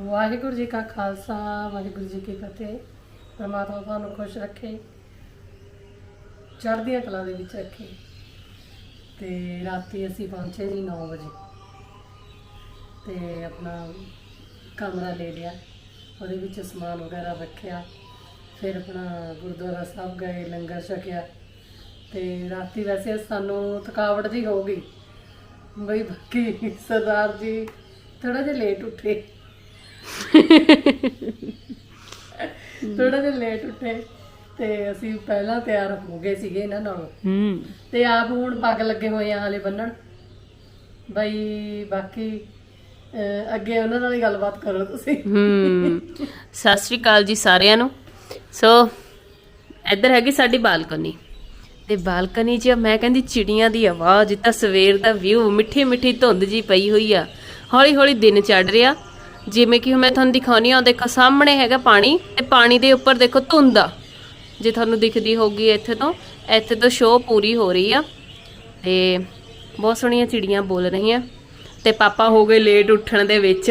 ਵਾਹਿਗੁਰੂ ਜੀ ਕਾ ਖਾਲਸਾ, ਵਾਹਿਗੁਰੂ ਜੀ ਕੀ ਫਤਿਹ। ਪਰਮਾਤਮਾ ਤੁਹਾਨੂੰ ਖੁਸ਼ ਰੱਖੇ, ਚੜ੍ਹਦੀਆਂ ਕਲਾ ਦੇ ਵਿੱਚ ਰੱਖੇ। ਤੇ ਰਾਤੀ ਅਸੀਂ ਪਹੁੰਚੇ ਜੀ 9 ਵਜੇ। ਤੇ ਆਪਣਾ ਕਮਰਾ ਲੈ ਲਿਆ, ਉਹਦੇ ਵਿੱਚ ਸਮਾਨ ਵਗੈਰਾ ਰੱਖਿਆ। ਫਿਰ ਆਪਣਾ ਗੁਰਦੁਆਰਾ ਸਾਹਿਬ ਗਏ, ਲੰਗਰ ਛਕਿਆ। ਤੇ ਰਾਤੀ ਵੈਸੇ ਸਾਨੂੰ ਥਕਾਵਟ ਜੀ ਹੋ ਗਈ। ਬਈ ਬਾਕੀ ਸਰਦਾਰ ਜੀ ਥੋੜਾ ਜਿਹਾ ਲੇਟ ਉੱਠੇ। ਥੋੜਾ ਜਿਹਾ ਲੇਟ ਉੱਠੇ ਤੇ ਅਸੀਂ ਪਹਿਲਾਂ ਤਿਆਰ ਹੋ ਗਏ ਸੀਗੇ ਇਹਨਾਂ ਨਾਲ। ਹੂੰ। ਤੇ ਆਪ ਹੁਣ ਪੱਗ ਲੱਗੇ ਹੋਏ ਆ ਹਲੇ ਬੰਨਣ। ਬਈ ਬਾਕੀ ਅਹ, ਅੱਗੇ ਉਹਨਾਂ ਨਾਲ ਹੀ ਗੱਲਬਾਤ ਕਰੋ ਤੁਸੀਂ। ਹੂੰ। ਸਤਿ ਸ਼੍ਰੀ ਅਕਾਲ ਜੀ ਸਾਰਿਆਂ ਨੂੰ। ਸੋ ਇੱਧਰ ਹੈਗੀ ਸਾਡੀ ਬਾਲਕਨੀ। ਤੇ ਬਾਲਕਨੀ 'ਚ ਮੈਂ ਕਹਿੰਦੀ ਚਿੜੀਆਂ ਦੀ ਆਵਾਜ਼ ਤਾਂ ਸਵੇਰ ਦਾ ਵਿਊ ਮਿੱਠੀ ਮਿੱਠੀ ਧੁੰਦ ਜੀ ਪਈ ਹੋਈ ਆ। ਹੌਲੀ ਹੌਲੀ ਦਿਨ ਚੜ ਰਿਹਾ। ਜਿਵੇਂ ਕਿ ਹੁਣ ਮੈਂ ਤੁਹਾਨੂੰ ਦਿਖਾਉਣੀ ਆ ਦੇਖੋ ਸਾਹਮਣੇ ਹੈਗਾ ਪਾਣੀ ਤੇ ਪਾਣੀ ਦੇ ਉੱਪਰ ਦੇਖੋ ਧੁੰਦ ਆ। ਜੇ ਤੁਹਾਨੂੰ ਦਿਖਦੀ ਹੋਗੀ ਇੱਥੇ ਤੋਂ ਇੱਥੇ ਤੋਂ ਸ਼ੋਅ ਪੂਰੀ ਹੋ ਰਹੀ ਆ ਤੇ ਬਹੁਤ ਸੋਹਣੀਆਂ ਚਿੜੀਆਂ ਬੋਲ ਰਹੀਆਂ। ਤੇ ਪਾਪਾ ਹੋ ਗਏ ਲੇਟ ਉੱਠਣ ਦੇ ਵਿੱਚ।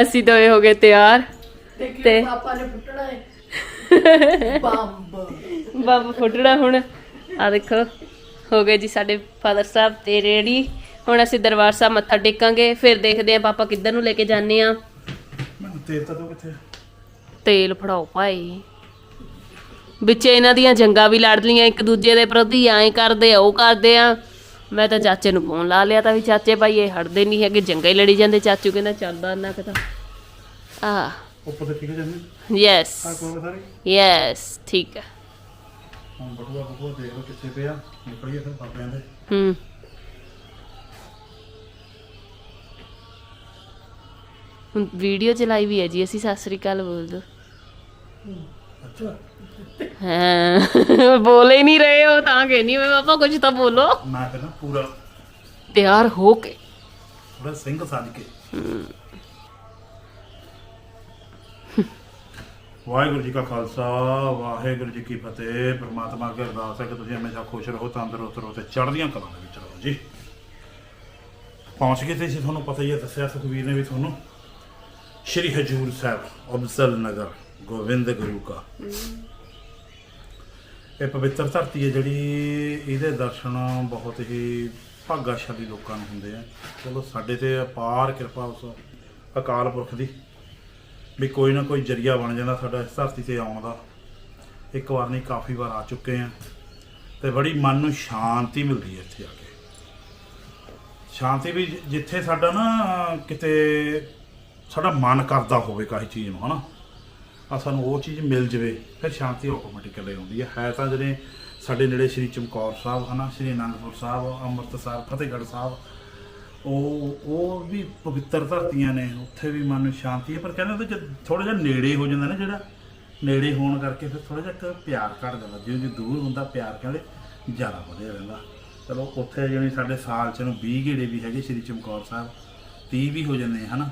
ਅਸੀਂ ਦੋਏ ਹੋ ਗਏ ਤਿਆਰ। ਤੇ ਪਾਪਾ ਨੇ ਫੁੱਟਣਾ ਹੈ ਬੰਬ। ਬਾਬਾ ਫੁੱਟੜਾ ਹੁਣ। ਆ ਦੇਖੋ ਹੋ ਗਏ ਜੀ ਸਾਡੇ ਫਾਦਰ ਸਾਹਿਬ ਤੇ ਰੈਡੀ ਹੁਣ ਅਸੀਂ ਦਰਬਾਰ ਸਾਹਿਬ ਮੱਥਾ ਟੇਕਾਂਗੇ ਫਿਰ ਦੇਖਦੇ ਆਂ ਪਾਪਾ ਕਿੱਧਰ ਨੂੰ ਲੈ ਕੇ ਜਾਂਦੇ ਆ ਮੈਨੂੰ ਤੇਲ ਤਾਂ ਦੋ ਕਿੱਥੇ? ਤੇਲ ਫੜਾਓ ਭਾਈ। ਵਿੱਚ ਇਹਨਾਂ ਦੀਆਂ ਜੰਗਾਂ ਵੀ ਲੜ ਲੀਆਂ ਇੱਕ ਦੂਜੇ ਦੇ ਪ੍ਰਤੀ ਐਂ ਕਰਦੇ ਆ ਉਹ ਕਰਦੇ ਆ। ਮੈਂ ਤਾਂ ਚਾਚੇ ਨੂੰ ਫੋਨ ਲਾ ਲਿਆ ਤਾਂ ਵੀ ਚਾਚੇ ਭਾਈ ਇਹ ਹਟਦੇ ਨਹੀਂ ਹੈਗੇ ਜੰਗਾਂ ਹੀ ਲੜੀ ਜਾਂਦੇ। ਚਾਚੂ ਕਹਿੰਦਾ ਚੱਲਦਾ ਨਾ ਕਿਤਾ ਆ। ਉੱਪਰ ਤੇ ਠੀਕ ਜਾਂਦੇ? ਯੈਸ ਆ ਕੋਲ ਸਾਰੇ? ਯੈਸ ਠੀਕ ਹੈ ਹੁਣ ਬਟੂਆ ਬਟੂਆ ਦੇਖ ਲਓ ਕਿੱਥੇ ਪਿਆ। ਨਿਕਲੀਏ ਫਿਰ ਪਾਪਿਆਂ ਦੇ। ਹੂੰ। ਹੁਣ ਵੀਡੀਓ ਚਲਾਈ ਵੀ ਹੈ ਜੀ ਅਸੀਂ ਸਤਿ ਸ੍ਰੀ ਅਕਾਲ ਬੋਲ ਦੋ ਅੱਛਾ। ਹਾਂ ਬੋਲੇ ਹੀ ਨਹੀਂ ਰਹੇ ਹੋ ਤਾਂ ਕਹਿੰਦੀ ਮੈਂ ਪਾਪਾ ਕੁਝ ਤਾਂ ਬੋਲੋ। ਮੈਂ ਕਹਿੰਦਾ ਪੂਰਾ। ਤਿਆਰ ਹੋ ਕੇ। ਪੂਰਾ ਸਿੰਘ ਸੱਜ ਕੇ। ਵਾਹਿਗੁਰੂ ਜੀ ਕਾ ਖਾਲਸਾ ਵਾਹਿਗੁਰੂ ਜੀ ਕੀ ਫਤਿਹ। ਪ੍ਰਮਾਤਮਾ ਅੱਗੇ ਅਰਦਾਸ ਹੈ ਕਿ ਤੁਸੀਂ ਹਮੇਸ਼ਾ ਖੁਸ਼ ਰਹੋ ਤੰਦਰੁਸਤ ਰਹੋ ਤੇ ਚੜ੍ਹਦੀਆਂ ਕਲਾਂ ਦੇ ਵਿੱਚ ਰਹੋ ਜੀ। ਪਹੁੰਚ ਗਏ ਤੇ ਸੀ ਤੁਹਾਨੂੰ ਪਤਾ ਹੀ ਹੈ ਦੱਸਿਆ ਸੁਖਵੀਰ ਨੇ ਵੀ ਤੁਹਾਨੂੰ। ਸ਼੍ਰੀ ਹਜੂਰ ਸਾਹਿਬ ਅਬਸਲ ਨਗਰ ਗੋਬਿੰਦ ਗੁਰੂ ਕਾ ਇਹ ਪਵਿੱਤਰ ਧਰਤੀ ਹੈ ਜਿਹੜੀ ਇਹਦੇ ਦਰਸ਼ਨ ਬਹੁਤ ਹੀ ਭਾਗਾਸ਼ਾਲੀ ਲੋਕਾਂ ਨੂੰ ਹੁੰਦੇ ਆ। ਚਲੋ ਸਾਡੇ ਤੇ ਅਪਾਰ ਕਿਰਪਾ ਉਸ ਅਕਾਲ ਪੁਰਖ ਦੀ ਵੀ ਕੋਈ ਨਾ ਕੋਈ ਜਰੀਆ ਬਣ ਜਾਂਦਾ ਸਾਡਾ ਇਸ ਧਰਤੀ ਤੇ ਆਉਣ ਦਾ। ਇੱਕ ਵਾਰ ਨਹੀਂ, ਕਾਫੀ ਵਾਰ ਆ ਚੁੱਕੇ ਆ ਤੇ ਬੜੀ ਮਨ ਨੂੰ ਸ਼ਾਂਤੀ ਮਿਲਦੀ ਹੈ ਇੱਥੇ ਆ ਕੇ। ਸ਼ਾਂਤੀ ਵੀ ਜਿੱਥੇ ਸਾਡਾ ਨਾ ਕਿਤੇ ਸਾਡਾ ਮਨ ਕਰਦਾ ਹੋਵੇ ਕਾਹੀ ਚੀਜ਼ ਨੂੰ ਹਨਾ? ਆ ਸਾਨੂੰ ਉਹ ਚੀਜ਼ ਮਿਲ ਜਵੇ ਫਿਰ ਸ਼ਾਂਤੀ ਆਟੋਮੈਟਿਕਲੀ ਆਉਂਦੀ ਹੈ ਹੈ ਤਾਂ ਜਿਹੜੇ ਸਾਡੇ ਨੇੜੇ ਸ਼੍ਰੀ ਚਮਕੌਰ ਸਾਹਿਬ ਹਨਾ ਸ਼੍ਰੀ ਅਨੰਦਪੁਰ ਸਾਹਿਬ ਅੰਮ੍ਰਿਤਸਰ ਫਤਿਹਗੜ੍ਹ ਸਾਹਿਬ ਉਹ ਉਹ ਵੀ ਪਵਿੱਤਰ ਧਰਤੀਆਂ ਨੇ ਉੱਥੇ ਵੀ ਮਨ ਨੂੰ ਸ਼ਾਂਤੀ ਹੈ ਪਰ ਕਹਿੰਦੇ ਉਹਦੇ ਚ ਥੋੜਾ ਜਿਹਾ ਨੇੜੇ ਹੋ ਜਾਂਦਾ ਨਾ ਜਿਹੜਾ ਨੇੜੇ ਹੋਣ ਕਰਕੇ ਫਿਰ ਥੋੜਾ ਜਿਹਾ ਇੱਕ ਪਿਆਰ ਘੱਟ ਜਾਂਦਾ। ਜਿਉਂ ਜਿਉਂ ਦੂਰ ਹੁੰਦਾ ਪਿਆਰ ਕਹਿੰਦੇ ਜ਼ਿਆਦਾ ਵਧਿਆ ਰਹਿੰਦਾ। ਚਲੋ ਉੱਥੇ ਜਿਹੜੀ ਸਾਡੇ ਸਾਲ ਚ ਨੂੰ 20 ਗੇੜੇ ਵੀ ਹੈਗੇ ਸ਼੍ਰੀ ਚਮਕੌਰ ਸਾਹਿਬ 30 ਵੀ ਹੋ ਜਾਂਦੇ ਆ, ਹਨਾ?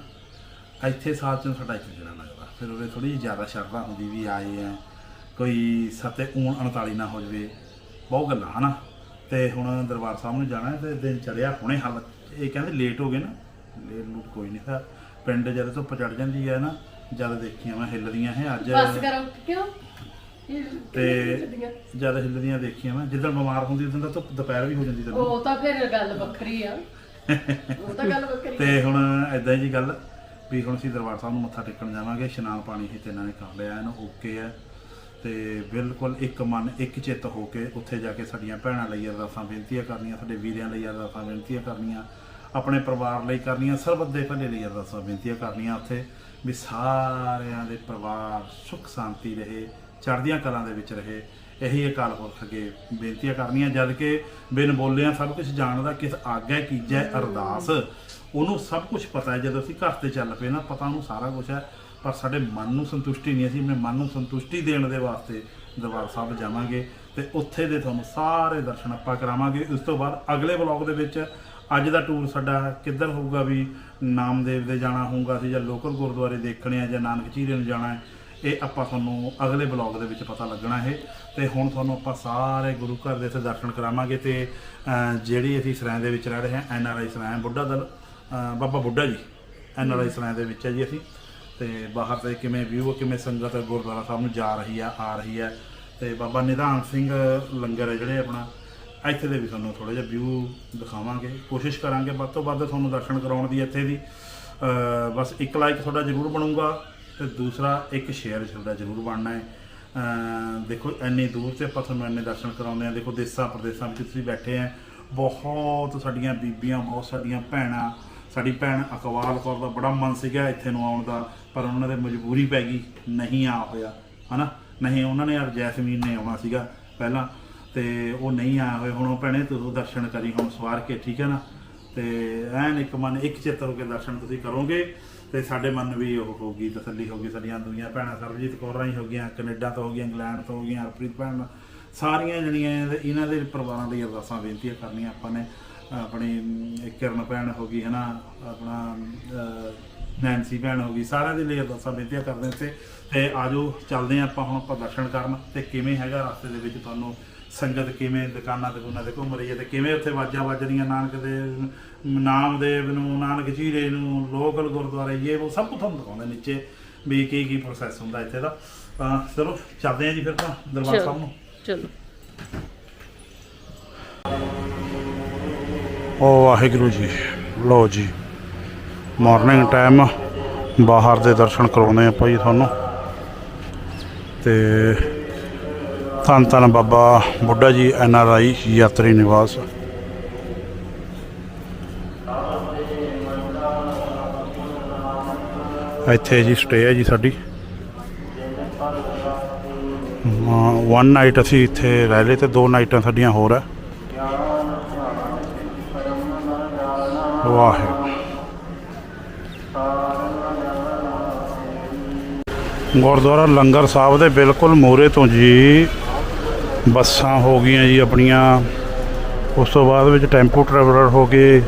ਇੱਥੇ ਸਾਲ ਚ ਸਾਡਾ ਇੱਕ ਜਿਹੜਾ ਲੱਗਦਾ। ਫਿਰ ਉਹਦੇ ਥੋੜੀ ਜਿਹੀ ਜ਼ਿਆਦਾ ਸ਼ਰਧਾ ਹੁੰਦੀ ਵੀ ਆਏ ਆ। ਕੋਈ ਸਤੇ ਊਣ 39 ਨਾ ਹੋ ਜਵੇ। ਬਹੁਤ ਗੱਲਾਂ ਹਨਾ? ਤੇ ਹੁਣ ਦਰਬਾਰ ਸਾਹਿਬ ਨੂੰ ਜਾਣਾ ਹੈ ਤੇ ਦਿਨ ਚੜਿਆ ਹੁਣੇ ਹਲ ਇਹ ਕਹਿੰਦੇ ਲੇਟ ਹੋ ਗਏ ਨਾ। ਲੇਟ ਲੂਟ ਕੋਈ ਨਹੀਂ ਤਾਂ ਪਿੰਡ ਜਦ ਧੁੱਪ ਚੜ ਜਾਂਦੀ ਹੈ ਨਾ ਜਦ ਦੇਖੀਆਂ ਮੈਂ ਹਿੱਲਦੀਆਂ ਹੈ ਅੱਜ। ਬਸ ਕਰੋ ਕਿਉਂ? ਤੇ ਜਦ ਹਿੱਲਦੀਆਂ ਦੇਖੀਆਂ ਮੈਂ ਜਿੱਦਣ ਬਿਮਾਰ ਹੁੰਦੀ ਉਦੋਂ ਤਾਂ ਧੁੱਪ ਦੁਪਹਿਰ ਵੀ ਹੋ ਜਾਂਦੀ ਤੈਨੂੰ। ਉਹ ਤਾਂ ਫਿਰ ਗੱਲ ਵੱਖਰੀ ਆ। ਉਹ ਤਾਂ ਗੱਲ ਵੱਖਰੀ। ਤੇ ਹੁਣ ਐਦਾਂ ਜੀ ਗੱਲ ਵੀ ਹੁਣ ਅਸੀਂ ਦਰਬਾਰ ਸਾਹਿਬ ਨੂੰ ਮੱਥਾ ਟੇਕਣ ਜਾਵਾਂਗੇ। ਇਸ਼ਨਾਨ ਪਾਣੀ ਹੀ ਤੇ ਇਹਨਾਂ ਨੇ ਕਰ ਲਿਆ, ਇਹਨੂੰ ਓਕੇ ਹੈ। ਤੇ ਬਿਲਕੁਲ ਇੱਕ ਮਨ, ਇੱਕ ਚਿੱਤ ਹੋ ਕੇ ਉੱਥੇ ਜਾ ਕੇ ਸਾਡੀਆਂ ਭੈਣਾਂ ਲਈ ਅਰਦਾਸਾਂ ਬੇਨਤੀਆਂ ਕਰਨੀਆਂ, ਸਾਡੇ ਵੀਰਿਆਂ ਲਈ ਅਰਦਾਸਾਂ ਬੇਨਤੀਆਂ ਕਰਨੀਆਂ, ਆਪਣੇ ਪਰਿਵਾਰ ਲਈ ਕਰਨੀਆਂ, ਸਰਬੱਤ ਦੇ ਭਲੇ ਲਈ ਅਰਦਾਸਾਂ ਬੇਨਤੀਆਂ ਕਰਨੀਆਂ ਉੱਥੇ, ਵੀ ਸਾਰਿਆਂ ਦੇ ਪਰਿਵਾਰ ਸੁਖ ਸ਼ਾਂਤੀ ਰਹੇ, ਚੜ੍ਹਦੀਆਂ ਕਲਾਂ ਦੇ ਵਿੱਚ ਰਹੇ। ਇਹੀ ਅਕਾਲ ਪੁਰਖ ਅੱਗੇ ਬੇਨਤੀਆਂ ਕਰਨੀਆਂ ਜਦ ਕਿ ਬਿਨ ਬੋਲਿਆਂ ਸਭ ਕੁਝ ਜਾਣਦਾ ਕਿਸ ਆਗਿਆ ਕੀਜੈ ਅਰਦਾਸ। ਉਹਨੂੰ ਸਭ ਕੁਝ ਪਤਾ ਹੈ, ਜਦੋਂ ਅਸੀਂ ਘਰ ਤੇ ਚੱਲ ਪਏ ਨਾ, ਪਤਾ ਉਹਨੂੰ ਸਾਰਾ ਕੁਝ ਹੈ, ਪਰ ਸਾਡੇ ਮਨ ਨੂੰ ਸੰਤੁਸ਼ਟੀ ਨਹੀਂ ਅਸੀਂ ਆਪਣੇ ਮਨ ਨੂੰ ਸੰਤੁਸ਼ਟੀ ਦੇਣ ਦੇ ਵਾਸਤੇ ਦਰਬਾਰ ਸਾਹਿਬ ਜਾਵਾਂਗੇ ਤੇ ਉੱਥੇ ਦੇ ਤੁਹਾਨੂੰ ਸਾਰੇ ਦਰਸ਼ਨ ਆਪਾਂ ਕਰਾਵਾਂਗੇ। ਉਸ ਤੋਂ ਬਾਅਦ ਅਗਲੇ ਬਲੌਗ ਦੇ ਵਿੱਚ ਅੱਜ ਦਾ ਟੂਰ ਸਾਡਾ ਕਿੱਧਰ ਹੋਊਗਾ ਵੀ ਨਾਮਦੇਵ ਦੇ ਜਾਣਾ ਹੋਊਗਾ ਅਸੀਂ ਜਾਂ ਲੋਕਲ ਗੁਰਦੁਆਰੇ ਦੇਖਣੇ ਆ ਜਾਂ ਨਾਨਕ ਚੀਰੇ ਨੂੰ ਜਾਣਾ ਹੈ, ਇਹ ਆਪਾਂ ਤੁਹਾਨੂੰ ਅਗਲੇ ਬਲੌਗ ਦੇ ਵਿੱਚ ਪਤਾ ਲੱਗਣਾ ਹੈ। ਤੇ ਹੁਣ ਤੁਹਾਨੂੰ ਆਪਾਂ ਸਾਰੇ ਗੁਰੂ ਘਰ ਦੇ ਇੱਥੇ ਦਰਸ਼ਨ ਕਰਾਵਾਂਗੇ ਤੇ ਜਿਹੜੀ ਅਸੀਂ ਸਰਾਂ ਦੇ ਵਿੱਚ ਰਹਿ ਰਹੇ ਹਾਂ, ਐਨ ਆਰ ਆਈ ਸਰਾਂ ਬੁੱਢਾ ਦਲ ਬਾਬਾ ਬੁੱਢਾ ਜੀ, ਐਨ ਆਰ ਐਨਆਰਆਈ ਸਰਾਂ ਦੇ ਵਿੱਚ ਹੈ ਜੀ ਅਸੀਂ। ਤੇ ਬਾਹਰ ਤੇ ਕਿਵੇਂ ਵਿਊ ਕਿਵੇਂ ਸੰਗਤ ਗੁਰਦੁਆਰਾ ਸਾਹਿਬ ਨੂੰ ਜਾ ਰਹੀ ਆ ਆ ਰਹੀ ਹੈ ਤੇ ਬਾਬਾ ਨਿਧਾਨ ਸਿੰਘ ਲੰਗਰ ਹੈ ਜਿਹੜੇ ਆਪਣਾ, ਇੱਥੇ ਦੇ ਵੀ ਤੁਹਾਨੂੰ ਥੋੜਾ ਜਿਹਾ ਵਿਊ ਦਿਖਾਵਾਂਗੇ, ਕੋਸ਼ਿਸ਼ ਕਰਾਂਗੇ। ਵੱਧ ਤੋਂ ਵੱਧ ਤੁਹਾਨੂੰ ਦਰਸ਼ਨ ਕਰਾਉਣ ਦੀ ਇੱਥੇ ਦੀ ਬਸ ਇੱਕ ਲਾਈਕ ਤੁਹਾਡਾ ਜ਼ਰੂਰ ਬਣੂਗਾ ਤੇ ਦੂਸਰਾ ਇੱਕ ਸ਼ੇਅਰ ਤੁਹਾਡਾ ਜ਼ਰੂਰ ਬਣਨਾ ਹੈ। ਦੇਖੋ, ਇੰਨੀ ਦੂਰ ਤੇ ਆਪਾਂ ਤੁਹਾਨੂੰ ਇੰਨੇ ਦਰਸ਼ਨ ਕਰਾਉਂਦੇ ਆ ਦੇਖੋ ਦੇਸਾਂ ਪ੍ਰਦੇਸਾਂ ਵਿੱਚ ਤੁਸੀਂ ਬੈਠੇ ਆ। ਬਹੁਤ ਸਾਡੀਆਂ ਬੀਬੀਆਂ, ਬਹੁਤ ਸਾਡੀਆਂ ਭੈਣਾਂ ਸਾਡੀ ਭੈਣ ਅਕਵਾਲ ਕੌਰ ਦਾ ਬੜਾ ਮਨ ਸੀਗਾ ਇੱਥੇ ਨੂੰ ਆਉਣ ਦਾ, ਪਰ ਉਹਨਾਂ ਦੇ ਮਜਬੂਰੀ ਪੈ ਗਈ, ਨਹੀਂ ਆ ਹੋਇਆ, ਹਨਾ? ਨਹੀਂ, ਉਹਨਾਂ ਨੇ ਔਰ ਜੈਸਮੀਨ ਨੇ ਆਉਣਾ ਸੀਗਾ ਪਹਿਲਾਂ, ਤੇ ਉਹ ਨਹੀਂ ਆਇਆ ਹੋਏ ਹੁਣ ਉਹ ਭੈਣੇ ਤੂੰ ਦਰਸ਼ਨ ਕਰੀ, ਹੁਣ ਸਵਾਰ ਕੇ, ਠੀਕ ਹੈ ਨਾ? ਤੇ ਐਨ ਇੱਕ ਮਨ, ਇੱਕ ਚਿੱਤ ਹੋ ਕੇ ਦਰਸ਼ਨ ਤੁਸੀਂ ਕਰੋਗੇ, ਤੇ ਸਾਡੇ ਮਨ ਵੀ ਉਹ ਹੋਗੀ ਤਸੱਲੀ ਹੋਗੀ ਸਾਡੀਆਂ ਦੁਨੀਆਂ ਭੈਣਾਂ ਸਰਬਜੀਤ ਕੌਰ ਰਾਹੀਂ ਹੋ ਗਈਆਂ, ਕੈਨੇਡਾ ਤੋਂ ਹੋ ਗਈਆਂ, ਇੰਗਲੈਂਡ ਤੋਂ ਹੋ ਗਈਆਂ, ਹਰਪ੍ਰੀਤ ਭੈਣ, ਸਾਰੀਆਂ ਜਿਹੜੀਆਂ ਇਹਨਾਂ ਦੇ ਪਰਿਵਾਰਾਂ ਲਈ ਅਰਦਾਸਾਂ ਬੇਨਤੀਆਂ ਕਰਨੀਆਂ ਆਪਾਂ ਨੇ। ਆਪਣੀ ਕਿਰਨ ਭੈਣ ਹੋ ਗਈ ਹੈ ਨਾ ਆਪਣਾ ਨੈਂਸੀ ਭੈਣ ਹੋ ਗਈ ਸਾਰਿਆਂ ਦੇ ਲਈ ਅਰਦਾਸਾਂ ਬੇਨਤੀਆਂ ਕਰਦੇ ਤੇ ਤੇ ਆਜੋ ਚੱਲਦੇ ਆਪਾਂ ਹੁਣ ਆਪਾਂ ਦਰਸ਼ਨ ਕਰਨ। ਤੇ ਕਿਵੇਂ ਹੈਗਾ ਰਸਤੇ ਦੇ ਵਿੱਚ ਤੁਹਾਨੂੰ ਸੰਗਤ ਕਿਵੇਂ ਦੁਕਾਨਾਂ ਦੁਕਾਨਾਂ ਤੇ ਘੁੰਮ ਰਹੀ ਹੈ ਤੇ ਕਿਵੇਂ ਉੱਥੇ ਵਾਜਾਂ ਵੱਜਦੀਆਂ ਨਾਨਕ ਦੇ ਨਾਮਦੇਵ ਨੂੰ ਨਾਨਕ ਝੀਰੇ ਨੂੰ ਲੋਕਲ ਗੁਰਦੁਆਰੇ ਇਹ ਉਹ ਸਭ ਕੁਝ ਤੁਹਾਨੂੰ ਦਿਖਾਉਂਦੇ ਨੀਚੇ ਵੀ ਕੀ ਕੀ ਪ੍ਰੋਸੈਸ ਹੁੰਦਾ ਇੱਥੇ ਦਾ। ਤਾਂ ਚਲੋ ਚੱਲਦੇ ਹਾਂ ਜੀ ਫਿਰ ਤਾਂ ਦਰਬਾਰ ਸਾਹਿਬ ਨੂੰ। ਚਲੋ। ਓ ਵਾਹਿਗੁਰੂ ਜੀ। ਲਓ ਜੀ ਮਾਰਨਿੰਗ ਟਾਈਮ ਬਾਹਰ ਦੇ ਦਰਸ਼ਨ ਕਰਾਉਂਦੇ ਆ ਭਾਈ ਤੁਹਾਨੂੰ। ਤੇ ਧੰਨ ਧੰਨ ਬਾਬਾ ਬੁੱਢਾ ਜੀ ਐਨ ਆਰ ਆਈ ਯਾਤਰੀ ਨਿਵਾਸ। ਇੱਥੇ ਜੀ ਸਟੇ ਹੈ ਜੀ ਸਾਡੀ। ਵਨ ਨਾਈਟ ਅਸੀਂ ਇੱਥੇ ਰਹਿ ਲਏ ਤੇ ਦੋ ਨਾਈਟਾਂ ਸਾਡੀਆਂ ਹੋਰ ਹੈ। ਵਾਹਿਗੁਰੂ। ਗੁਰਦੁਆਰਾ ਲੰਗਰ ਸਾਹਿਬ ਦੇ ਬਿਲਕੁਲ ਮੂਹਰੇ ਤੋਂ ਜੀ ਬੱਸਾਂ ਹੋ ਗਈਆਂ ਜੀ ਆਪਣੀਆਂ। ਉਸ ਤੋਂ ਬਾਅਦ ਵਿੱਚ ਟੈਂਪੂ ਟਰੈਵਲਰ ਹੋ ਗਏ,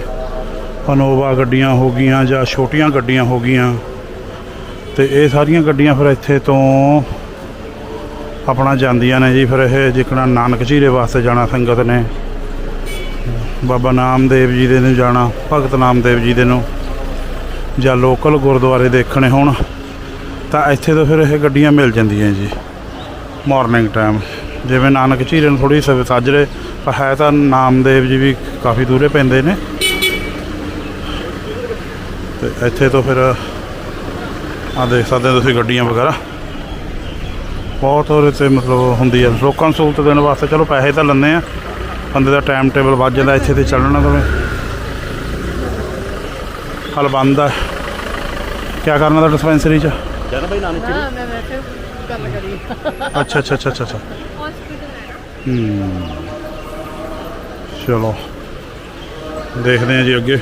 ਅਨੋਵਾ ਗੱਡੀਆਂ ਹੋ ਗਈਆਂ ਜਾਂ ਛੋਟੀਆਂ ਗੱਡੀਆਂ ਹੋ ਗਈਆਂ। ਤੇ ਇਹ ਸਾਰੀਆਂ ਗੱਡੀਆਂ ਫਿਰ ਇੱਥੇ ਤੋਂ ਆਪਣਾ ਜਾਂਦੀਆਂ ਨੇ ਜੀ, ਫਿਰ ਇਹ ਜਿਕਣਾ ਨਾਨਕ ਜੀ ਦੇ ਵਾਸਤੇ ਜਾਣਾ ਸੰਗਤ ਨੇ। ਬਾਬਾ ਨਾਮਦੇਵ ਜੀ ਦੇ ਨੂੰ ਜਾਣਾ, ਭਗਤ ਨਾਮਦੇਵ ਜੀ ਦੇ ਨੂੰ, ਜਾਂ ਲੋਕਲ ਗੁਰਦੁਆਰੇ ਦੇਖਣੇ ਹੋਣ, ਤਾਂ ਇੱਥੇ ਤੋਂ ਫਿਰ ਇਹ ਗੱਡੀਆਂ ਮਿਲ ਜਾਂਦੀਆਂ ਜੀ ਮਾਰਨਿੰਗ ਟਾਈਮ ਜਿਵੇਂ ਨਾਨਕ ਝੀਰੇ ਨੂੰ ਥੋੜੀ ਸਾਜਰੇ, ਪਰ ਹੈ ਤਾਂ ਨਾਮਦੇਵ ਜੀ ਵੀ ਕਾਫੀ ਦੂਰੇ ਪੈਂਦੇ ਨੇ। ਤੇ ਇੱਥੇ ਤੋਂ ਫਿਰ ਆ ਦੇਖ ਸਕਦੇ ਹੋ ਤੁਸੀਂ ਗੱਡੀਆਂ ਵਗੈਰਾ। ਬਹੁਤ ਹੋਰ ਤੇ ਮਤਲਬ ਹੁੰਦੀ ਹੈ ਲੋਕਾਂ ਨੂੰ ਸਹੂਲਤ ਦੇਣ ਵਾਸਤੇ ਚਲੋ ਪੈਸੇ ਤਾਂ ਲੈਂਦੇ ਆ ਬੰਦੇ ਦਾ ਟਾਈਮ ਟੇਬਲ ਵੱਜ ਜਾਂਦਾ ਇੱਥੇ ਤੇ ਚੱਲਣਾ ਤਵੇਂ ਹਲ ਬੰਦ ਆ। ਕੀ ਕਰਨਾ ਦਾ ਡਿਸਪੈਂਸਰੀ ਚ? ਹਾਂ ਮੈਂ ਵੈਸੇ ਗੱਲ ਕਰੀ। ਅੱਛਾ ਅੱਛਾ ਅੱਛਾ ਅੱਛਾ ਅੱਛਾ। ਹੂੰ। ਚਲੋ। ਦੇਖਦੇ ਹਾਂ ਜੀ ਅੱਗੇ।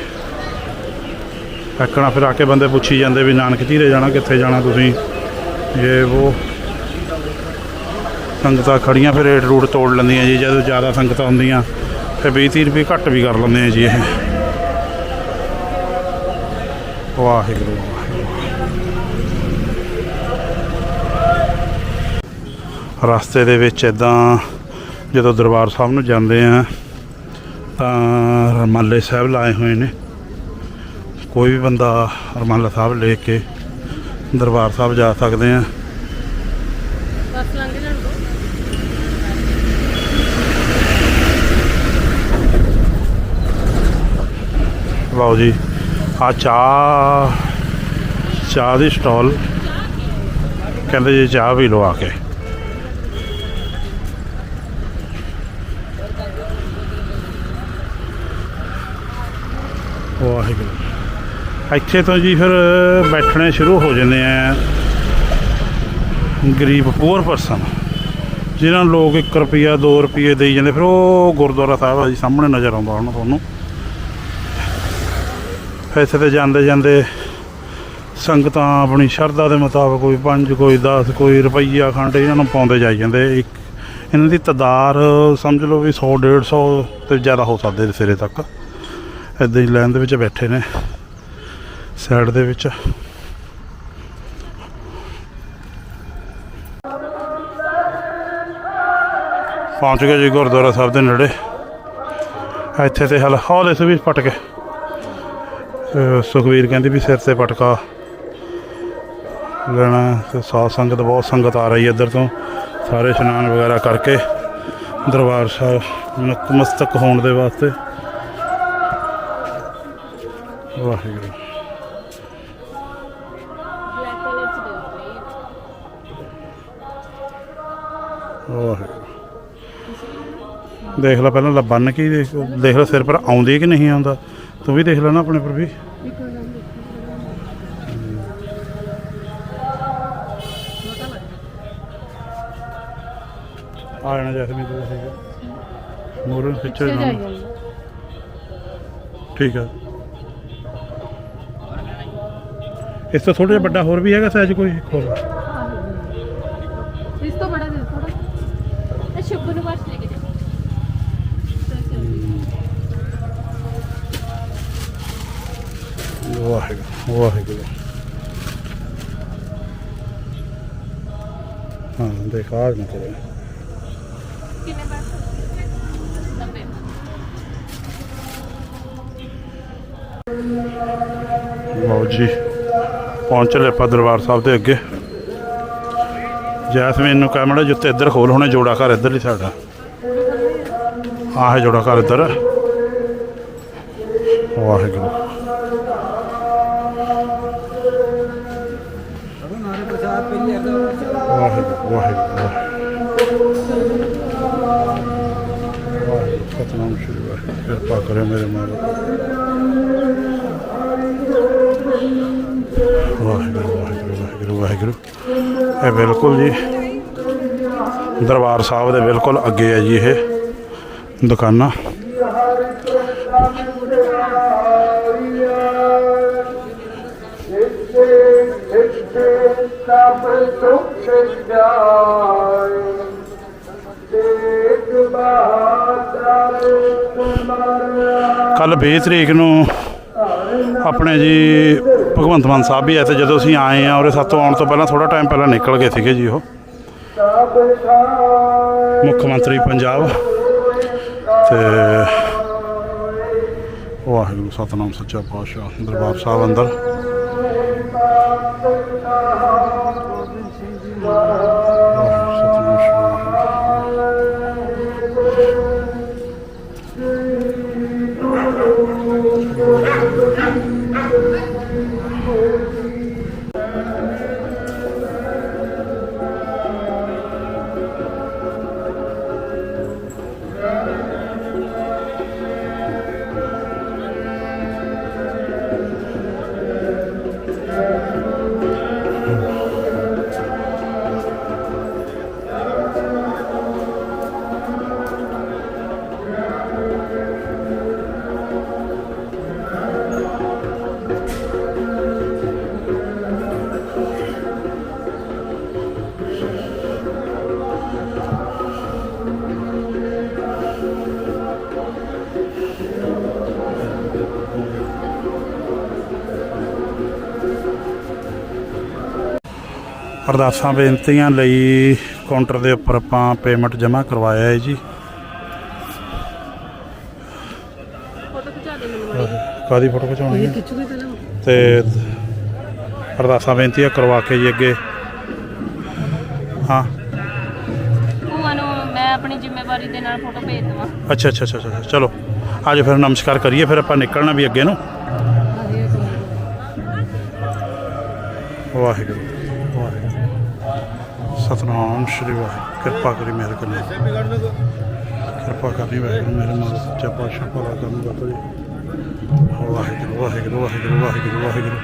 ਐਕਣਾ ਫਿਰ ਆ ਕੇ ਬੰਦੇ ਪੁੱਛੀ ਜਾਂਦੇ ਵੀ ਨਾਨਕ ਝੀਰੇ ਜਾਣਾ ਕਿੱਥੇ ਜਾਣਾ ਤੁਸੀਂ? ਇਹ ਉਹ ਸੰਗਤਾਂ ਖੜੀਆਂ, ਫਿਰ ਰੇਟ ਰੂਟ ਤੋੜ ਲੈਂਦੀਆਂ ਜੀ, ਜਦੋਂ ਜ਼ਿਆਦਾ ਸੰਗਤਾਂ ਹੁੰਦੀਆਂ, ਫਿਰ 20 30 ਰੁਪਏ ਘੱਟ ਵੀ ਕਰ ਲੈਂਦੇ ਆ ਜੀ ਇਹ। ਵਾਹਿਗੁਰੂ ਵਾਹਿਗੁਰੂ। ਰਸਤੇ ਦੇ ਵਿੱਚ ਇਦਾਂ ਜਦੋਂ ਦਰਬਾਰ ਸਾਹਿਬ ਨੂੰ ਜਾਂਦੇ ਆ, ਤਾਂ ਰਮਾਲੇ ਸਾਹਿਬ ਲਾਏ ਹੋਏ ਨੇ। ਕੋਈ ਵੀ ਬੰਦਾ ਰਮਾਲਾ ਸਾਹਿਬ ਲੈ ਕੇ ਦਰਬਾਰ ਸਾਹਿਬ ਜਾ ਸਕਦੇ ਆ ਬਸ ਲੰਘ ਜਾਣ ਦੋ ਲਓ ਜੀ ਆ ਚਾਹ ਚਾਹ ਦੀ ਸਟਾਲ। ਕਹਿੰਦੇ ਜੀ ਚਾਹ ਵੀ ਲਵਾ ਕੇ। ਵਾਹਿਗੁਰੂ। ਇੱਥੇ ਤੋਂ ਜੀ ਫਿਰ ਬੈਠਣੇ ਸ਼ੁਰੂ ਹੋ ਜਾਂਦੇ ਆ। ਗਰੀਬ ਪੂਰ ਪਰਸਨ ਜਿਹਨਾਂ ਨੂੰ ਲੋਕ 1 ਰੁਪਿਆ 2 ਰੁਪਏ ਦੇਈ ਜਾਂਦੇ, ਫਿਰ ਉਹ ਗੁਰਦੁਆਰਾ ਸਾਹਿਬ ਆ ਜੀ, ਸਾਹਮਣੇ ਨਜ਼ਰ ਆਉਂਦਾ ਹੁਣ ਤੁਹਾਨੂੰ। ਇੱਥੇ ਤੇ ਜਾਂਦੇ ਜਾਂਦੇ ਸੰਗਤਾਂ ਆਪਣੀ ਸ਼ਰਧਾ ਦੇ ਮੁਤਾਬਕ ਕੋਈ 5 ਕੋਈ 10 ਕੋਈ ਰੁਪਈਆ ਖੰਡ ਇਹਨਾਂ ਨੂੰ ਪਾਉਂਦੇ ਜਾਈ ਜਾਂਦੇ। ਇੱਕ ਇਹਨਾਂ ਦੀ ਤਦਾਰ ਸਮਝ ਲਓ ਵੀ 100 150 ਤੇ ਜ਼ਿਆਦਾ ਹੋ ਸਕਦੇ ਨੇ ਸਿਰੇ ਤੱਕ। ਇੱਦਾਂ ਹੀ ਲਾਈਨ ਦੇ ਵਿੱਚ ਬੈਠੇ ਨੇ, ਸਾਈਡ ਦੇ ਵਿੱਚ। ਪਹੁੰਚ ਗਏ ਜੀ ਗੁਰਦੁਆਰਾ ਸਾਹਿਬ ਦੇ ਨੇੜੇ। ਇੱਥੇ ਤੇ ਹਲ ਹੌਲੇ ਸੇ ਵੀ ਪਟ ਕੇ ਸੁਖਵੀਰ ਕਹਿੰਦੀ ਵੀ ਸਿਰ ਤੇ ਪਟਕਾ ਲੈਣਾ, ਤੇ ਸਾਧ ਸੰਗਤ, ਬਹੁਤ ਸੰਗਤ ਆ ਰਹੀ ਹੈ ਇੱਧਰ ਤੋਂ। ਸਾਰੇ ਇਸ਼ਨਾਨ ਵਗੈਰਾ ਕਰਕੇ ਦਰਬਾਰ ਸਾਹਿਬ ਨਤਮਸਤਕ ਹੋਣ ਦੇ ਵਾਸਤੇ। ਵਾਹਿਗੁਰੂ। ਵਾਹਿਗੁਰੂ। ਦੇਖ ਲੈ ਪਹਿਲਾਂ ਬੰਨ ਕੇ, ਦੇਖ ਦੇਖ ਲੈ ਸਿਰ ਪਰ ਆਉਂਦੀ ਕਿ ਨਹੀਂ ਆਉਂਦਾ? ਤੂੰ ਵੀ ਦੇਖ ਲੈ ਨਾ ਆਪਣੇ ਪਰ ਵੀ। ਆ ਜਾਣਾ ਜੈਸਮੀਨ ਤੋਂ ਹੈਗਾ ਮੋਰਨ ਪਿੱਛੇ ਜਾਣਾ। ਠੀਕ ਹੈ ਇਸ ਤੋਂ ਥੋੜਾ ਜਿਹਾ ਵੱਡਾ ਹੋਰ ਵੀ ਹੈਗਾ ਸਾਈਜ਼ ਕੋਈ? ਹੋਰ ਆ ਨਾ ਕਿੰਨੇ 90 ਲਓ ਜੀ ਪਹੁੰਚ ਚਲੇ ਆਪਾਂ ਦਰਬਾਰ ਸਾਹਿਬ ਦੇ ਅੱਗੇ। ਜੈਸਮੀਨ ਨੂੰ ਕੈਮਰਾ ਜੁੱਤੇ ਇੱਧਰ ਖੋਲ ਹੋਣੇ ਜੋੜਾ ਘਰ ਇੱਧਰ ਹੀ ਸਾਡਾ। ਆਹ ਜੋੜਾ ਘਰ ਇੱਧਰ। ਵਾਹਿਗੁਰੂ। ਕਿਰਪਾ ਕਰੇ ਮੇਰੇ ਮਾਲਕ। ਵਾਹਿਗੁਰੂ ਵਾਹਿਗੁਰੂ ਵਾਹਿਗੁਰੂ ਵਾਹਿਗੁਰੂ। ਇਹ ਬਿਲਕੁਲ ਜੀ, ਦਰਬਾਰ ਸਾਹਿਬ ਦੇ ਬਿਲਕੁਲ ਅੱਗੇ ਹੈ ਜੀ ਇਹ ਦੁਕਾਨਾਂ। ਸਭ ਸੁਖ ਜਾਏ ਤੇਗ ਬਹਾਦਰ ਕੱਲ 20 ਤਰੀਕ ਨੂੰ ਆਪਣੇ ਜੀ ਭਗਵੰਤ ਮਾਨ ਸਾਹਿਬ ਵੀ ਆਏ ਤੇ ਜਦੋਂ ਅਸੀਂ ਆਏ ਆ ਉਹਦੇ ਸਾਤੋਂ ਆਉਣ ਤੋਂ ਪਹਿਲਾਂ ਥੋੜਾ ਟਾਈਮ ਪਹਿਲਾਂ ਨਿਕਲ ਗਏ ਸੀਗੇ ਜੀ ਉਹ। ਮੁੱਖ ਮੰਤਰੀ ਪੰਜਾਬ ਤੇ ਵਾਹਿਗੁਰੂ, ਸਤਨਾਮ ਸੱਚਾ ਪਾਤਸ਼ਾਹ, ਦਰਬਾਰ ਸਾਹਿਬ ਅੰਦਰ। ਵਾਹਿਗੁਰੂ ਅਰਦਾਸਾਂ ਬੇਨਤੀਆਂ ਲਈ ਕਾਊਂਟਰ ਦੇ ਉੱਪਰ ਆਪਾਂ ਪੇਮੈਂਟ ਜਮ੍ਹਾਂ ਕਰਵਾਇਆ ਹੈ ਜੀ। ਕਾਦੀ ਫੋਟੋ ਖਿਚਾਉਣੀ ਹੈ? ਤੇ ਅਰਦਾਸਾਂ ਬੇਨਤੀਆਂ ਕਰਵਾ ਕੇ ਜੀ ਅੱਗੇ। ਹਾਂ। ਭੂਆ ਨੂੰ ਮੈਂ ਆਪਣੀ ਜ਼ਿੰਮੇਵਾਰੀ ਦੇ ਨਾਲ ਫੋਟੋ ਭੇਜ ਦਵਾਂ। ਅੱਛਾ ਅੱਛਾ ਅੱਛਾ ਅੱਛਾ ਚਲੋ ਅੱਜ ਫਿਰ ਨਮਸਕਾਰ ਕਰੀਏ ਫਿਰ ਆਪਾਂ ਨਿਕਲਣਾ ਵੀ ਅੱਗੇ ਨੂੰ। ਵਾਹਿਗੁਰੂ। ਸਤਨਾਮ ਸ਼੍ਰੀ ਵਾਹਿਗੁਰੂ। ਕਿਰਪਾ ਕਰੀ ਮੇਰੇ ਕੋਲ। ਕਿਰਪਾ ਕਰਨੀ ਵਾਹਿਗੁਰੂ ਮੇਰੇ ਨਾਲ। ਸੱਚਾ ਪਾਤਸ਼ਾਹ ਭਲਾ ਕਰਨ ਦਾ ਜੀ ਵਾਹਿਗੁਰੂ ਵਾਹਿਗੁਰੂ ਵਾਹਿਗੁਰੂ ਵਾਹਿਗੁਰੂ ਵਾਹਿਗੁਰੂ।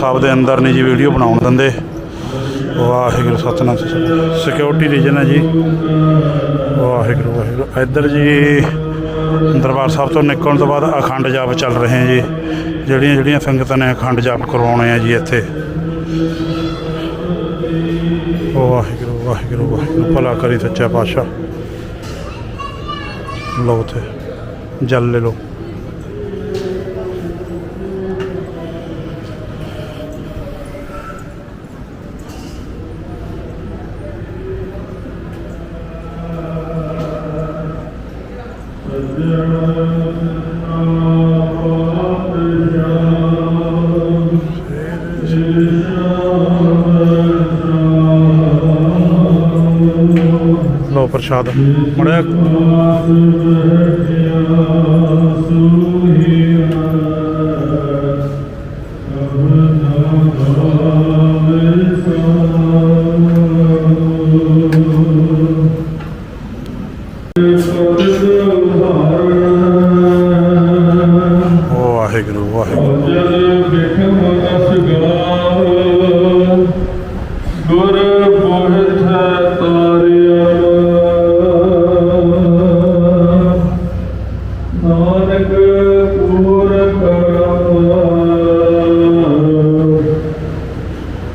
ਸਾਹਿਬ ਦੇ ਅੰਦਰ ਨਹੀਂ ਜੀ ਵੀਡੀਓ ਬਣਾਉਣ ਦਿੰਦੇ। ਵਾਹਿਗੁਰੂ ਸਤਨਾਮ ਸਿਕਿਉਰਿਟੀ ਰੀਜਨ ਹੈ ਜੀ। ਵਾਹਿਗੁਰੂ ਵਾਹਿਗੁਰੂ। ਇੱਧਰ ਜੀ ਦਰਬਾਰ ਸਾਹਿਬ ਤੋਂ ਨਿਕਲਣ ਤੋਂ ਬਾਅਦ ਅਖੰਡ ਜਾਪ ਚੱਲ ਰਹੇ ਹੈ ਜੀ। ਜਿਹੜੀਆਂ ਜਿਹੜੀਆਂ ਸੰਗਤਾਂ ਨੇ ਅਖੰਡ ਜਾਪ ਕਰਵਾਉਣੇ ਆ ਜੀ ਇੱਥੇ। ਵਾਹਿਗੁਰੂ ਵਾਹਿਗੁਰੂ ਵਾਹਿਗੁਰੂ। ਭਲਾ ਕਰੀ ਸੱਚਾ ਪਾਤਸ਼ਾਹ। ਲਓ ਤੇ ਜਲ ਲੈ ਲਓ। ਪ੍ਰਸ਼ਾਦ। ਮੜਿਆ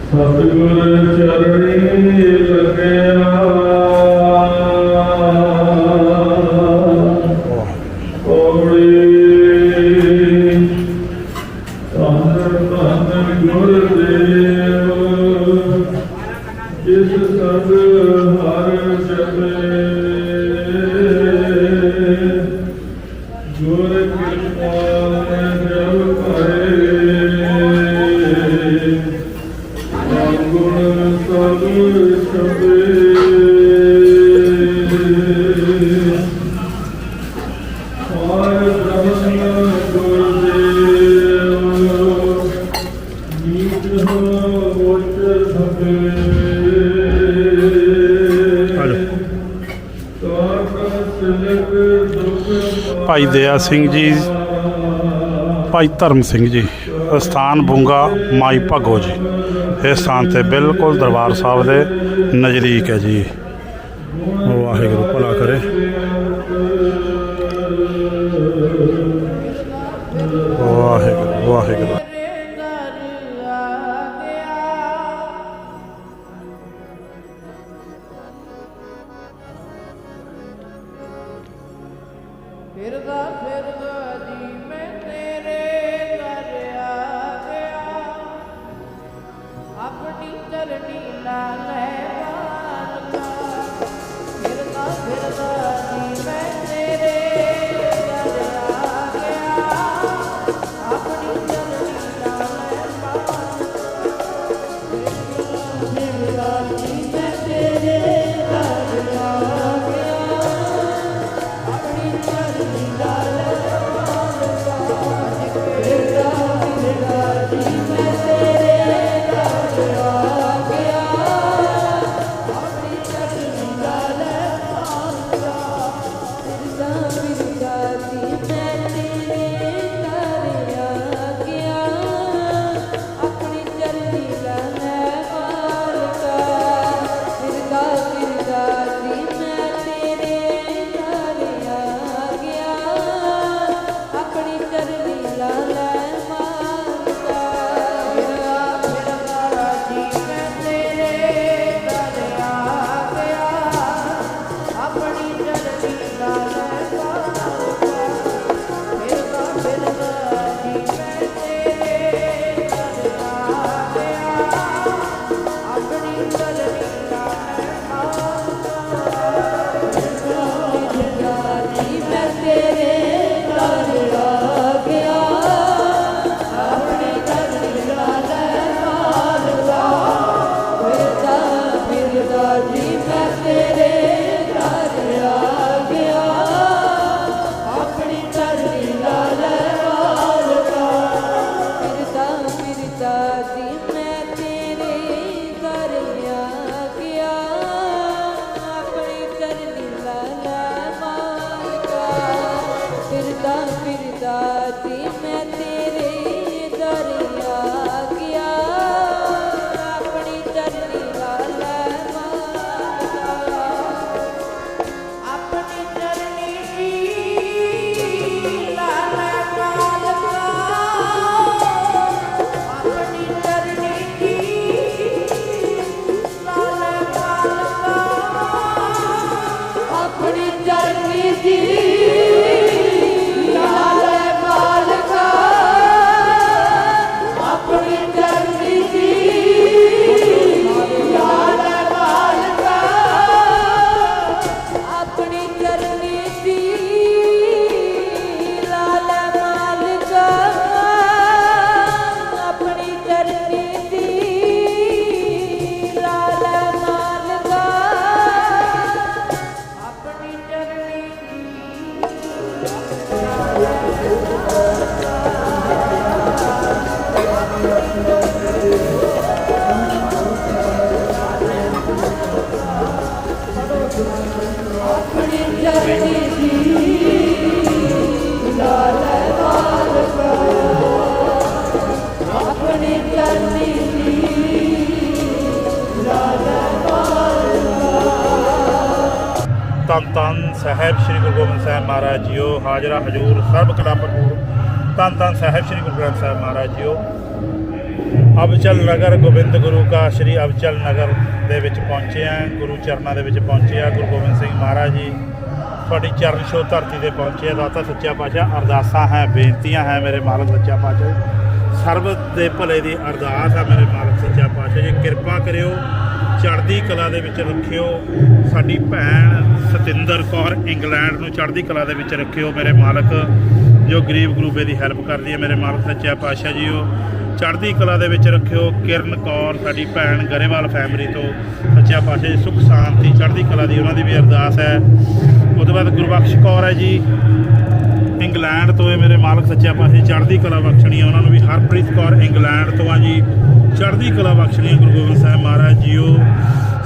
ਸਤਿਗੁਰ ਚਰਣੀ ਲੱਗਿਆ ਦੁਖ ਸਿੰਘ ਜੀ, ਭਾਈ ਧਰਮ ਸਿੰਘ ਜੀ ਸਥਾਨ ਬੁੰਗਾ, ਮਾਈ ਭਾਗੋ ਜੀ। ਇਸ ਸਥਾਨ ਤੇ ਬਿਲਕੁਲ ਦਰਬਾਰ ਸਾਹਿਬ ਦੇ ਨਜ਼ਦੀਕ ਹੈ ਜੀ। Thank you. ਮਹਾਰਾਜ ਜੀਓ, ਹਾਜ਼ਰਾ ਹਜੂਰ ਸਰਬ ਕਲਾ ਭਰਪੂਰ ਤਨ ਤਨ ਸਾਹਿਬ ਸ੍ਰੀ ਗੁਰੂ ਗ੍ਰੰਥ ਸਾਹਿਬ ਮਹਾਰਾਜ ਜੀਓ। ਅਬਚਲ ਨਗਰ ਗੋਬਿੰਦ ਗੁਰੂ ਕਾ ਸ੍ਰੀ ਅਬਚਲ ਨਗਰ ਦੇ ਵਿੱਚ ਪਹੁੰਚੇ ਆ ਗੁਰੂ ਚਰਨਾਂ ਦੇ ਵਿੱਚ ਪਹੁੰਚੇ ਆ ਗੁਰੂ ਗੋਬਿੰਦ ਸਿੰਘ ਮਹਾਰਾਜ ਜੀ। ਤੁਹਾਡੀ ਚਰਨ ਛੋਹ ਧਰਤੀ ਤੇ ਪਹੁੰਚੇ ਆ ਦਾਤਾ ਸੱਚਾ ਪਾਤਸ਼ਾਹ, ਅਰਦਾਸਾਂ ਹੈ, ਬੇਨਤੀਆਂ ਹੈ ਮੇਰੇ ਮਾਲਕ ਸੱਚਾ ਪਾਤਸ਼ਾਹ ਸਰਬ ਦੇ ਭਲੇ ਦੀ ਅਰਦਾਸ ਹੈ ਮੇਰੇ ਮਾਲਕ ਸੱਚਾ ਪਾਤਸ਼ਾਹ ਜੀ। ਕਿਰਪਾ ਕਰਿਓ, ਚੜ੍ਹਦੀ ਕਲਾ ਦੇ ਵਿੱਚ ਰੱਖਿਓ। ਸਾਡੀ ਭੈਣ ਸਤਿੰਦਰ ਕੌਰ ਇੰਗਲੈਂਡ ਨੂੰ ਚੜ੍ਹਦੀ ਕਲਾ ਦੇ ਵਿੱਚ ਰੱਖਿਓ, ਮੇਰੇ ਮਾਲਕ। ਜੋ ਗਰੀਬ ਗਰੂਬੇ ਦੀ ਹੈਲਪ ਕਰਦੀ ਹੈ, ਮੇਰੇ ਮਾਲਕ ਸੱਚਾ ਪਾਤਸ਼ਾਹ ਜੀ, ਉਹ ਚੜ੍ਹਦੀ ਕਲਾ ਦੇ ਵਿੱਚ ਰੱਖਿਓ। ਕਿਰਨ ਕੌਰ, ਸਾਡੀ ਭੈਣ ਗਰੇਵਾਲ ਫੈਮਿਲੀ ਤੋਂ ਸੱਚਾ ਪਾਤਸ਼ਾਹ ਜੀ, ਸੁਖ, ਸ਼ਾਂਤੀ, ਚੜ੍ਹਦੀ ਕਲਾ ਦੀ ਉਹਨਾਂ ਦੀ ਵੀ ਅਰਦਾਸ ਹੈ। ਉਹ ਤੋਂ ਬਾਅਦ ਗੁਰਬਖਸ਼ ਕੌਰ ਹੈ ਜੀ, ਇੰਗਲੈਂਡ ਤੋਂ ਇਹ ਮੇਰੇ ਮਾਲਕ ਸੱਚਾ ਪਾਤਸ਼ਾਹ ਚੜ੍ਹਦੀ ਕਲਾ ਬਖਸ਼ਣੀ ਹੈ ਉਹਨਾਂ ਨੂੰ ਵੀ। ਹਰਪ੍ਰੀਤ ਕੌਰ ਇੰਗਲੈਂਡ ਤੋਂ ਆ ਜੀ, ਚੜ੍ਹਦੀ ਕਲਾ ਬਖਸ਼ਣੀ ਹੈ ਗੁਰੂ ਗੋਬਿੰਦ ਸਾਹਿਬ ਮਹਾਰਾਜ ਜੀਓ।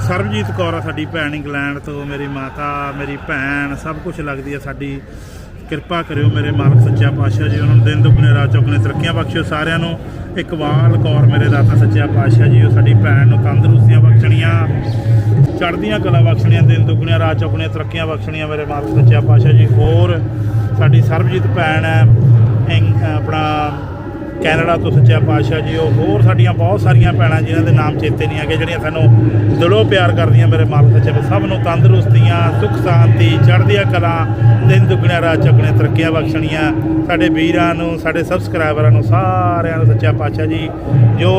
ਸਰਬਜੀਤ ਕੌਰ ਆ ਸਾਡੀ ਭੈਣ ਇੰਗਲੈਂਡ ਤੋਂ, ਮੇਰੀ ਮਾਤਾ, ਮੇਰੀ ਭੈਣ, ਸਭ ਕੁਝ ਲੱਗਦੀ ਹੈ ਸਾਡੀ। ਕਿਰਪਾ ਕਰਿਓ ਮੇਰੇ ਮਾਲਕ ਸੱਚਾ ਪਾਤਸ਼ਾਹ ਜੀ, ਉਹਨਾਂ ਨੂੰ ਦਿਨ ਦੁਗਣੇ, ਰਾਤ ਚੌਗਣੇ ਤਰੱਕੀਆਂ ਬਖਸ਼ਿਓ ਸਾਰਿਆਂ ਨੂੰ। ਇਕਬਾਲ ਕੌਰ ਮੇਰੇ ਦਾਤਾ ਸੱਚਾ ਪਾਤਸ਼ਾਹ ਜੀ, ਉਹ ਸਾਡੀ ਭੈਣ ਨੂੰ ਤੰਦਰੁਸਤੀਆਂ ਬਖਸ਼ਣੀਆਂ, ਚੜ੍ਹਦੀਆਂ ਕਲਾ ਬਖਸ਼ਣੀਆਂ, ਦਿਨ ਦੁਗਣੀਆਂ ਰਾਤ ਚੌਗਣੀਆਂ ਤਰੱਕੀਆਂ ਬਖਸ਼ਣੀਆਂ ਮੇਰੇ ਮਾਲਕ ਸੱਚਾ ਪਾਤਸ਼ਾਹ ਜੀ। ਹੋਰ ਸਾਡੀ ਸਰਬਜੀਤ ਭੈਣ ਹੈ, ਇੰਗ- ਆਪਣਾ ਕੈਨੇਡਾ ਤੋਂ ਸੱਚਾ ਪਾਤਸ਼ਾਹ ਜੀ ਉਹ ਹੋਰ ਸਾਡੀਆਂ ਬਹੁਤ ਸਾਰੀਆਂ ਭੈਣਾਂ ਜਿਨ੍ਹਾਂ ਦੇ ਨਾਮ ਚੇਤੇ ਨਹੀਂ ਹੈਗੇ ਜਿਹੜੀਆਂ ਸਾਨੂੰ ਦਿਲੋਂ ਪਿਆਰ ਕਰਦੀਆਂ ਮੇਰੇ ਮਾਲਕ ਸੱਚੇ। ਸਭ ਨੂੰ ਤੰਦਰੁਸਤੀਆਂ ਸੁਖ ਸ਼ਾਂਤੀ ਚੜ੍ਹਦੀਆਂ ਕਲਾ ਦਿਨ ਦੁਗਣੀਆਂ ਰਾਤ ਚੌਗਣੀਆਂ ਤਰੱਕੀਆਂ ਬਖਸ਼ਣੀਆਂ। ਸਾਡੇ ਵੀਰਾਂ ਨੂੰ ਸਾਡੇ ਸਬਸਕ੍ਰਾਈਬਰਾਂ ਨੂੰ ਸਾਰਿਆਂ ਨੂੰ ਸੱਚਾ ਪਾਤਸ਼ਾਹ ਜੀ ਜੋ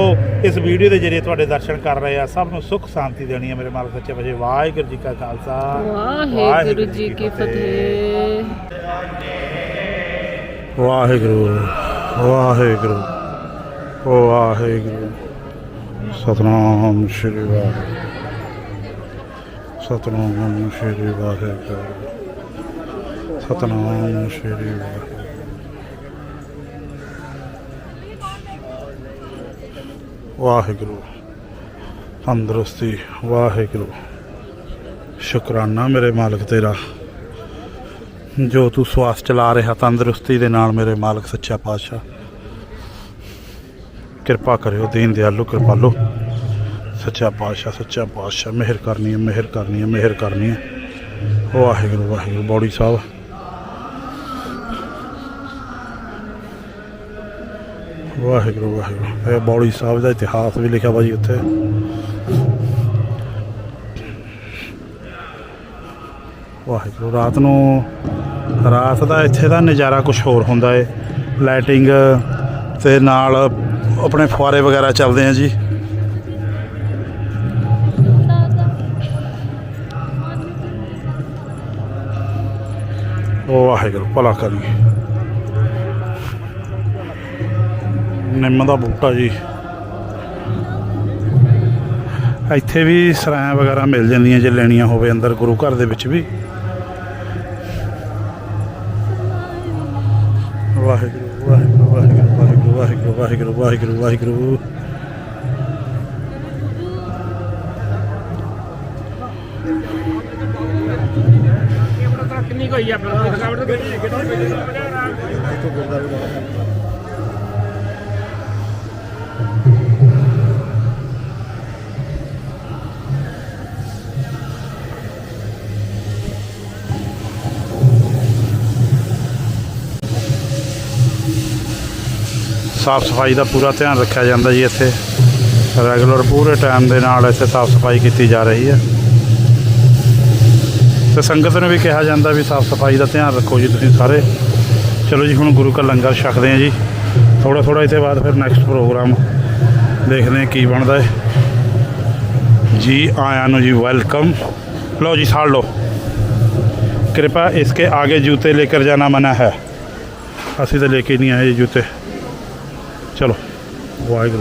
ਇਸ ਵੀਡੀਓ ਦੇ ਜਰੀਏ ਤੁਹਾਡੇ ਦਰਸ਼ਨ ਕਰ ਰਹੇ ਆ ਸਭ ਨੂੰ ਸੁਖ ਸ਼ਾਂਤੀ ਦੇਣੀ ਹੈ ਮੇਰੇ ਮਾਲਕ ਸੱਚੇ ਪਾਤਸ਼ਾਹ ਵਾਹਿਗੁਰੂ ਜੀ ਕਾ ਖਾਲਸਾ। ਵਾਹਿਗੁਰੂ ਜੀ ਕੀ ਫਤਿਹ। ਵਾਹਿਗੁਰੂ। ਵਾਹਿਗੁਰੂ ਵਾਹਿਗੁਰੂ। ਸਤਨਾਮ ਸ਼੍ਰੀ ਵਾਹਿਗੁਰੂ। ਸਤਨਾਮ ਸ਼੍ਰੀ ਵਾਹਿਗੁਰੂ। ਸਤਨਾਮ ਸ਼੍ਰੀ ਵਾਹਿਗੁਰੂ। ਵਾਹਿਗੁਰੂ, ਤੰਦਰੁਸਤੀ, ਵਾਹਿਗੁਰੂ। ਸ਼ੁਕਰਾਨਾ ਮੇਰੇ ਮਾਲਕ ਤੇਰਾ। ਜੋ ਤੂੰ ਸਵਾਸ ਚਲਾ ਰਿਹਾ, ਤੰਦਰੁਸਤੀ ਦੇ ਨਾਲ ਮੇਰੇ ਮਾਲਕ ਸੱਚਾ ਪਾਤਸ਼ਾਹ। ਕਿਰਪਾ ਕਰਿਓ, ਦੀਨ ਦਿਆਲੂ, ਕਿਰਪਾਲੋ। ਸੱਚਾ ਪਾਤਸ਼ਾਹ ਸੱਚਾ ਪਾਤਸ਼ਾਹ, ਮਿਹਰ ਕਰਨੀ ਹੈ, ਮਿਹਰ ਕਰਨੀ ਹੈ, ਮਿਹਰ ਕਰਨੀ ਹੈ। ਵਾਹਿਗੁਰੂ ਵਾਹਿਗੁਰੂ, ਬੌੜੀ ਸਾਹਿਬ। ਵਾਹਿਗੁਰੂ ਵਾਹਿਗੁਰੂ। ਇਹ ਬੌੜੀ ਸਾਹਿਬ ਦਾ ਇਤਿਹਾਸ ਵੀ ਲਿਖਿਆ ਵਾ ਉੱਥੇ। ਵਾਹਿਗੁਰੂ, ਰਾਤ ਨੂੰ ਰਾਤ ਦਾ ਇੱਥੇ ਦਾ ਨਜ਼ਾਰਾ ਕੁਝ ਹੋਰ ਹੁੰਦਾ ਏ। ਲਾਈਟਿੰਗ ਤੇ ਨਾਲ ਆਪਣੇ ਫੁਆਰੇ ਵਗੈਰਾ ਚੱਲਦੇ ਆ ਜੀ। ਉਹ ਵਾਹਿਗੁਰੂ, ਭਲਾ ਕਰੀ ਨਿੰਮ ਦਾ ਬੂਟਾ ਜੀ। ਇੱਥੇ ਵੀ ਸਰਾਂ ਵਗੈਰਾ ਮਿਲ ਜਾਂਦੀਆਂ ਜੇ ਲੈਣੀਆਂ ਹੋਵੇ ਅੰਦਰ ਗੁਰੂ ਘਰ ਦੇ ਵਿੱਚ ਵੀ। ਵਾਹਿਗੁਰੂ ਵਾਹਿਗੁਰੂ ਵਾਹਿਗੁਰੂ ਵਾਹਿਗੁਰੂ ਵਾਹਿਗੁਰੂ ਵਾਹਿਗੁਰੂ ਵਾਹਿਗੁਰੂ ਕਿੰਨੀ ਕੋਈ ਆ ਫਿਰ ਰਕਾਵਟ ਕਿੰਨੀ ਕਿੰਨੀ ਸਾਫ ਸਫਾਈ ਦਾ ਪੂਰਾ ਧਿਆਨ ਰੱਖਿਆ ਜਾਂਦਾ ਜੀ ਇੱਥੇ ਰੈਗੂਲਰ ਪੂਰੇ ਟਾਈਮ ਦੇ ਨਾਲ ਇੱਥੇ ਸਾਫ ਸਫਾਈ ਕੀਤੀ ਜਾ ਰਹੀ ਹੈ ਤੇ ਸੰਗਤ ਨੂੰ ਵੀ ਕਿਹਾ ਜਾਂਦਾ ਵੀ ਸਾਫ ਸਫਾਈ ਦਾ ਧਿਆਨ ਰੱਖੋ ਜੀ ਤੁਸੀਂ ਸਾਰੇ ਚਲੋ ਜੀ ਹੁਣ ਗੁਰੂ ਕਾ ਲੰਗਰ ਛਕਦੇ ਆ ਜੀ ਥੋੜਾ ਥੋੜਾ ਇਥੇ ਬਾਅਦ ਫਿਰ ਨੈਕਸਟ ਪ੍ਰੋਗਰਾਮ ਦੇਖਦੇ ਹਾਂ ਕੀ ਬਣਦਾ ਹੈ ਜੀ ਆਇਆਂ ਨੂੰ ਜੀ ਵੈਲਕਮ लो जी साड़ लो कृपया इसके आगे जूते लेकर जाना मना है ਅਸੀਂ ਤਾਂ ਲੈ ਕੇ ਨਹੀਂ ਆਏ چلو واحد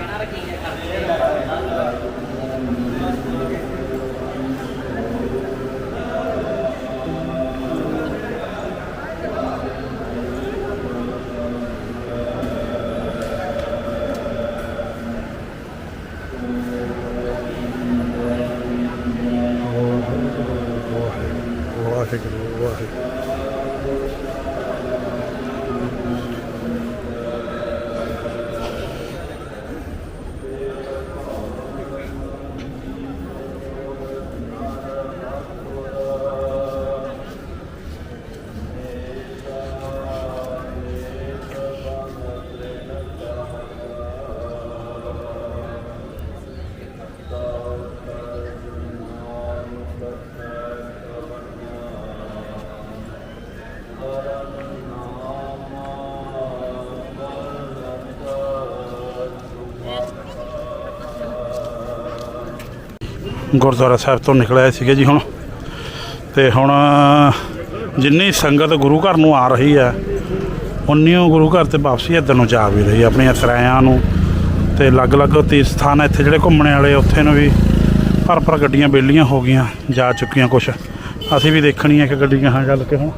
കർണാടകയിലേക്കാണ് ਗੁਰਦੁਆਰਾ ਸਾਹਿਬ ਤੋਂ ਨਿਕਲਿਆ ਸੀਗੇ ਜੀ ਹੁਣ। ਤੇ ਹੁਣ ਜਿੰਨੀ ਸੰਗਤ ਗੁਰੂ ਘਰ ਨੂੰ ਆ ਰਹੀ ਹੈ ਉਨੀ ਓ ਗੁਰੂ ਘਰ ਤੇ ਵਾਪਸੀ ਇੱਧਰ ਨੂੰ ਜਾ ਵੀ ਰਹੀ ਆਪਣੀਆਂ ਸਰਾਇਆਂ ਨੂੰ। ਤੇ ਅਲੱਗ-ਅਲੱਗ ਤੀਰਥ ਸਥਾਨ ਇੱਥੇ ਜਿਹੜੇ ਘੁੰਮਣੇ ਵਾਲੇ, ਉੱਥੇ ਨੂੰ ਵੀ ਭਰ ਭਰ ਗੱਡੀਆਂ ਬੇਲੀਆਂ ਹੋ ਗਈਆਂ, ਜਾ ਚੁੱਕੀਆਂ ਕੁਛ। ਅਸੀਂ ਵੀ ਦੇਖਣੀ ਹੈ ਕਿ ਗੱਡੀਆਂ ਹਾਂ ਚੱਲ ਕੇ ਹੁਣ।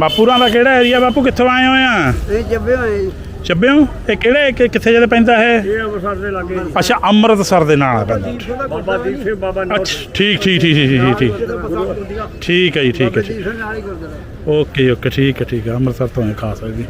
ਬਾਪੂਰਾਂ ਦਾ ਕਿਹੜਾ ਏਰੀਆ ਬਾਪੂ ਕਿੱਥੋਂ ਆਏ ਹੋਏ ਆ? ਇਹ ਜੱਬੇ ਹੋਏ ਚੱਬਿਓ ਇਹ ਕਿਹੜੇ ਕਿ- ਕਿੱਥੇ ਜਿਹਦੇ ਪੈਂਦਾ ਹੈ ਇਹ ਅੰਮ੍ਰਿਤਸਰ ਦੇ ਲਾਗੇ ਅੱਛਾ ਅੰਮ੍ਰਿਤਸਰ ਦੇ ਨਾਲ ਪੈਂਦਾ। ਬਾਬਾ ਦੀਪ ਸਿੰਘ ਬਾਬਾ ਨੌ ਅੱਛਾ ਠੀਕ ਠੀਕ ਠੀਕ ਠੀਕ ਠੀਕ ਠੀਕ। ਠੀਕ ਹੈ ਜੀ ਠੀਕ ਹੈ ਨਾਲ ਹੀ ਗੁਰਦੁਆਰਾ। ਓਕੇ ਓਕੇ ਠੀਕ ਹੈ ਠੀਕ ਹੈ। ਅੰਮ੍ਰਿਤਸਰ ਤੋਂ ਹੈ ਖਾਸ ਹੈ ਜੀ